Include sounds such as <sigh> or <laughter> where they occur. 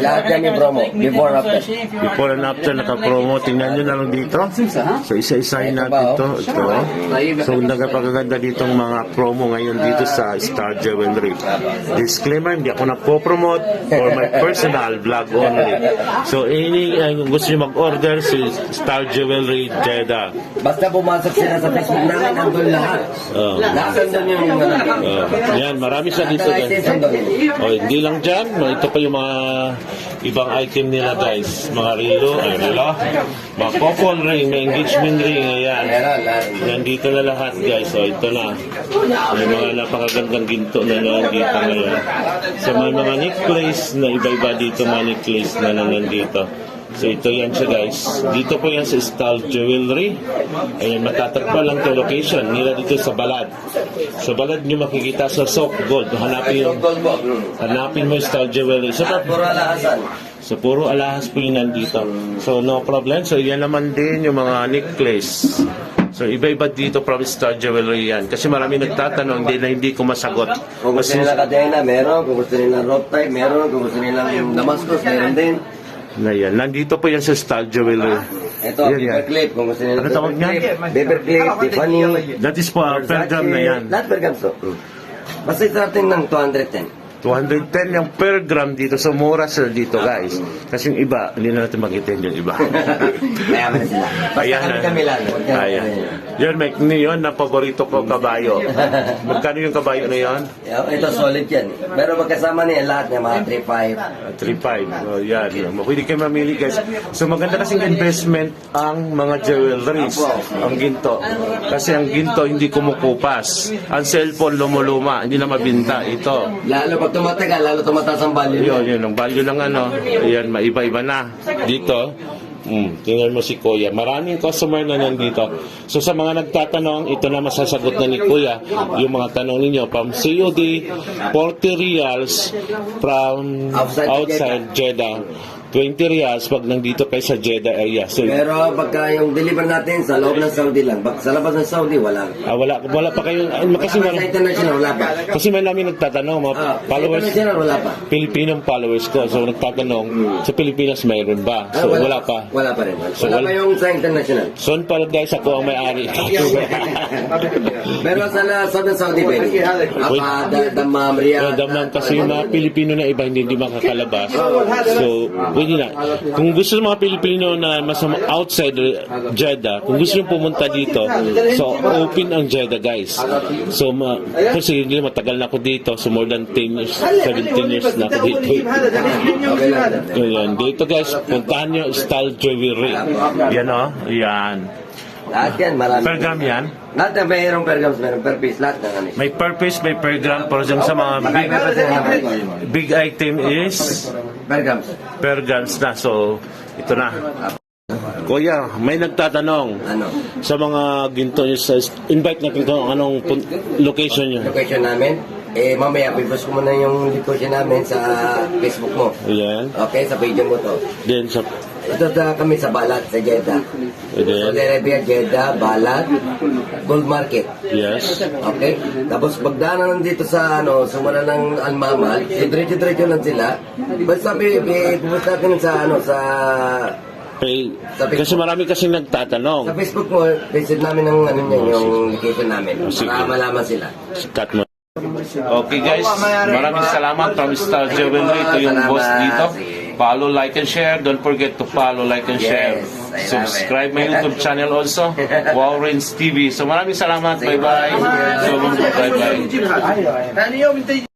Lahat yan yung promo. Before after. Before and after naka-promo, tingnan nyo na lang dito. So isa-isahin natin ba, ito. oh? Ito. So nagpapaganda dito ang mga promo ngayon dito sa Star Jewelry. Disclaimer, hindi ako nagpo-promote for my personal vlog only. So any uh, gusto nyo mag-order si Star Jewelry Jeddah. Basta pumasok sila sa Facebook namin, andun lahat. Oh. Lahat andun yung ano. Oh, yan, marami siya dito. Oh, hindi lang dyan. Ito pa yung mga ibang item nila guys. Mga relo, ay relo. Mga couple ring, may engagement ring. Ayan. Nandito na lahat guys. So ito na. May mga napakagandang ginto na nandito ngayon. So may mga necklace na iba-iba dito mga necklace na nandito. So ito yan siya guys. Dito po yan sa Style Jewelry. Ayan, matatagpa lang to location nila dito sa Balad. Sa Balad nyo makikita sa Soap Gold. Hanapin yung. Hanapin mo yung Style Jewelry. So. So, puro alahas po yung nandito. So, no problem. So, yan naman din yung mga necklace. So, iba-iba dito from Star Jewelry yan. Kasi marami nagtatanong, hindi na hindi ko masagot. Kung gusto nila kadena, meron. Kung gusto nila rope type, meron. Kung gusto nila yung Damascus, meron din. Na yan. Nandito po yan sa Star Jewelry. Ito, Yan, yan. paperclip. Kung gusto nila Ano tawag niyan? Paperclip, Tiffany. That is po, uh, per gram na yan. Lahat per gram to. Mm. Basta starting ng 210. 210 yung per gram dito. So, mura sila dito, guys. Kasi yung iba, hindi na natin makita yung iba. <laughs> Mayaman na sila. Basta Ayan kami kami lang. Ayan. Yun, may yun na paborito ko kabayo. Magkano yung kabayo na yun? Ito solid yan. Pero magkasama niya lahat niya, mga 3.5. Oh, 3.5. yan. Pwede kayo mamili guys. So maganda kasing investment ang mga jewelries. Ang ginto. Kasi ang ginto hindi kumukupas. Ang cellphone lumuluma. Hindi na mabinta. Ito. Lalo pag tumatagal, lalo tumataas ang value. Yun, yun. Ang value ng ano. Ayan, maiba-iba na. Dito. Mm, tingnan mo si Kuya. Maraming customer na nandito. So sa mga nagtatanong, ito na masasagot na ni Kuya yung mga tanong ninyo from COD 40 reals from Outside outside Jeddah. 20 reals pag nandito kayo sa Jeddah area. So Pero pagka yung deliver natin sa loob ng Saudi lang, bak- sa labas ng Saudi, wala. ah, wala wala pa kayo ah, kasi Sa mar- international, wala pa. kasi may namin nagtatanong mga Ah, sa followers international, wala pa. Pilipinong followers ko. So nagtatanong sa Pilipinas mayroon ba? Ah, So wala pa. Wala pa rin. Wala, So, wala wala- pa yung sa international. Son pala guys ako ang may-ari. <laughs> <laughs> Pero sa la- Southern Saudi, pwede. Apa, da- Damam, Kaya Riyadh. daman kasi yung mga Pilipino na iba hindi, hindi makakalabas. So, pwede na. Kung gusto ng mga Pilipino na mas outside Jeddah, kung gusto nyo pumunta dito, so open ang Jeddah guys. So, ma, kasi hindi matagal na ako dito. So, more than 10 years, 17 years na ako dito. Ayan, dito guys, puntahan nyo Style Jewelry. Yan o, yan. Lahat yan, marami. Per gram yan. Lahat yan, mayroong per grams, mayroong per piece, lahat ng ano. May per piece, may per gram. Pero dyan sa mga big, big item is Per grams. per grams na. So, ito na. Kuya, may nagtatanong Ano? sa mga ginto nyo sa invite natin kung anong pun- location nyo. Location namin. Eh, mamaya, pipost ko muna yung location namin sa Facebook mo. Ayan. Okay, sa page mo to. Then sa Ito na kami sa Balat, sa Jeddah. Then, Saudi Arabia, Jeddah, Balat, Gold Market. yes. Okay? Tapos pagdaanan lang dito sa ano, sumara ng Almamal, eh, diretso-diretso lang sila. Basta pi- pumunta natin sa ano, sa Pay, kasi marami kasi sa nagtatanong. Facebook mo, visit namin ng ano niya, yung location namin. Sige. Para malaman sila. Cut mo. Okay guys, maraming salamat from Star Jewelry. Ito yung boss dito. Follow, like, and share. Don't forget to follow, like, and share. Yes, I love Subscribe my YouTube channel also, <laughs> Wow Rains TV. So maraming salamat. Bye-bye. So, bye-bye.